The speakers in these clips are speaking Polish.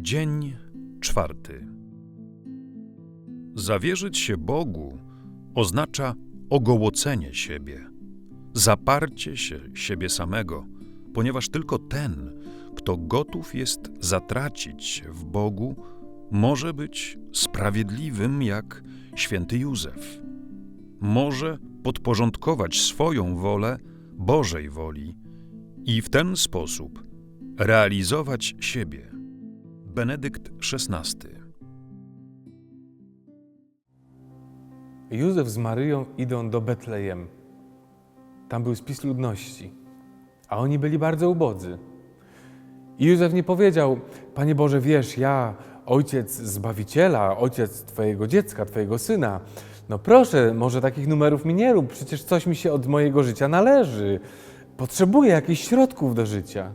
Dzień czwarty. Zawierzyć się Bogu oznacza ogołocenie siebie, zaparcie się siebie samego, ponieważ tylko ten, kto gotów jest zatracić w Bogu, może być sprawiedliwym jak święty Józef. Może podporządkować swoją wolę Bożej woli i w ten sposób realizować siebie. Benedykt XVI. Józef z Maryją idą do Betlejem. Tam był spis ludności, a oni byli bardzo ubodzy. I Józef nie powiedział: Panie Boże, wiesz, ja, ojciec zbawiciela, ojciec Twojego dziecka, Twojego syna, no proszę, może takich numerów mi nie rób, przecież coś mi się od mojego życia należy. Potrzebuję jakichś środków do życia.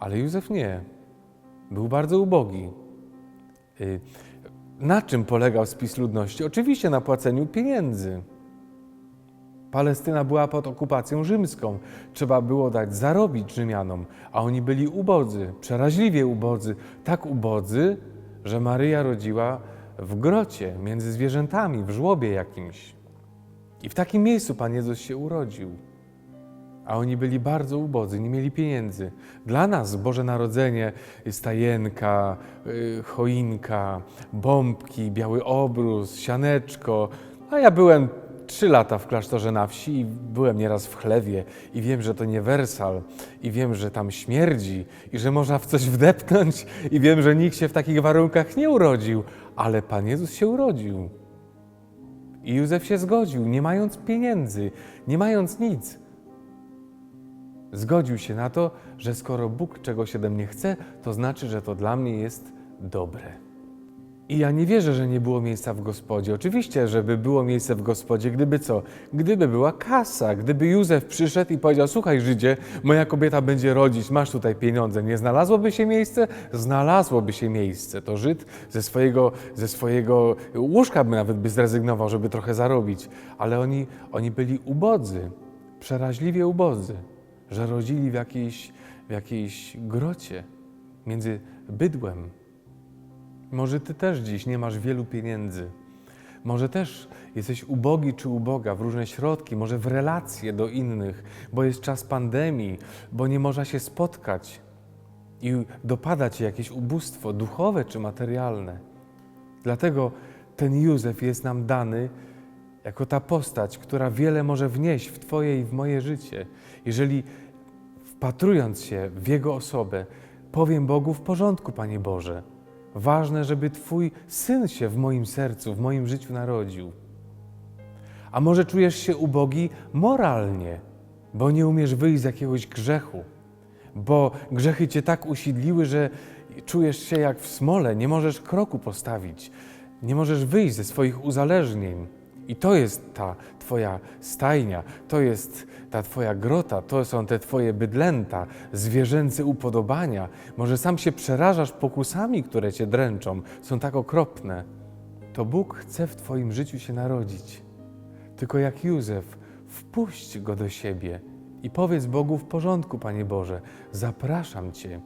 Ale Józef nie. Był bardzo ubogi. Y, Na czym polegał spis ludności? Oczywiście na płaceniu pieniędzy. Palestyna była pod okupacją rzymską. Trzeba było dać zarobić Rzymianom, a oni byli ubodzy, przeraźliwie ubodzy. Tak ubodzy, że Maryja rodziła w grocie, między zwierzętami, w żłobie jakimś. I w takim miejscu Pan Jezus się urodził. A oni byli bardzo ubodzy, nie mieli pieniędzy. Dla nas Boże Narodzenie stajenka, y, choinka, bombki, biały obrus, sianeczko. A ja byłem trzy lata w klasztorze na wsi i byłem nieraz w chlewie i wiem, że to nie wersal i wiem, że tam śmierdzi i że można w coś wdepnąć i wiem, że nikt się w takich warunkach nie urodził, ale Pan Jezus się urodził. I Józef się zgodził, nie mając pieniędzy, nie mając nic. Zgodził się na to, że skoro Bóg czegoś ode mnie chce, to znaczy, że to dla mnie jest dobre. I ja nie wierzę, że nie było miejsca w gospodzie. Oczywiście, żeby było miejsce w gospodzie, gdyby co? Gdyby była kasa, gdyby Józef przyszedł i powiedział: Słuchaj, Żydzie, moja kobieta będzie rodzić, masz tutaj pieniądze. Nie znalazłoby się miejsce? Znalazłoby się miejsce. To Żyd ze swojego, ze swojego łóżka by nawet by zrezygnował, żeby trochę zarobić. Ale oni, oni byli ubodzy, przeraźliwie ubodzy, że rodzili w jakiejś, w jakiejś grocie między bydłem. Może ty też dziś nie masz wielu pieniędzy. Może też jesteś ubogi czy uboga w różne środki, może w relacje do innych, bo jest czas pandemii, bo nie można się spotkać i dopada cię jakieś ubóstwo duchowe czy materialne. Dlatego ten Józef jest nam dany jako ta postać, która wiele może wnieść w Twoje i w moje życie. Jeżeli wpatrując się w Jego osobę, powiem Bogu w porządku, Panie Boże. Ważne, żeby Twój syn się w moim sercu, w moim życiu narodził. A może czujesz się ubogi moralnie, bo nie umiesz wyjść z jakiegoś grzechu, bo grzechy cię tak usidliły, że czujesz się jak w smole, nie możesz kroku postawić, nie możesz wyjść ze swoich uzależnień. I to jest ta Twoja stajnia, to jest ta Twoja grota, to są te Twoje bydlęta, zwierzęce upodobania. Może sam się przerażasz pokusami, które Cię dręczą, są tak okropne. To Bóg chce w Twoim życiu się narodzić. Tylko jak Józef, wpuść go do siebie i powiedz Bogu w porządku, Panie Boże, zapraszam Cię.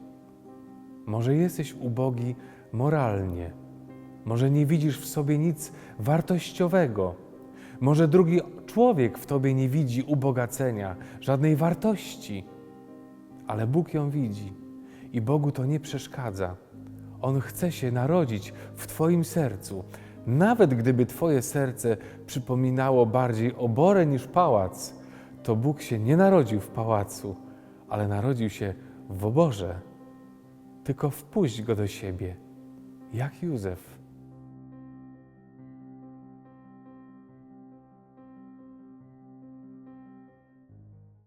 Może jesteś ubogi moralnie, może nie widzisz w sobie nic wartościowego, może drugi człowiek w Tobie nie widzi ubogacenia, żadnej wartości, ale Bóg ją widzi i Bogu to nie przeszkadza. On chce się narodzić w Twoim sercu, nawet gdyby Twoje serce przypominało bardziej oborę niż pałac, to Bóg się nie narodził w pałacu, ale narodził się w oborze. Tylko wpuść go do siebie, jak Józef.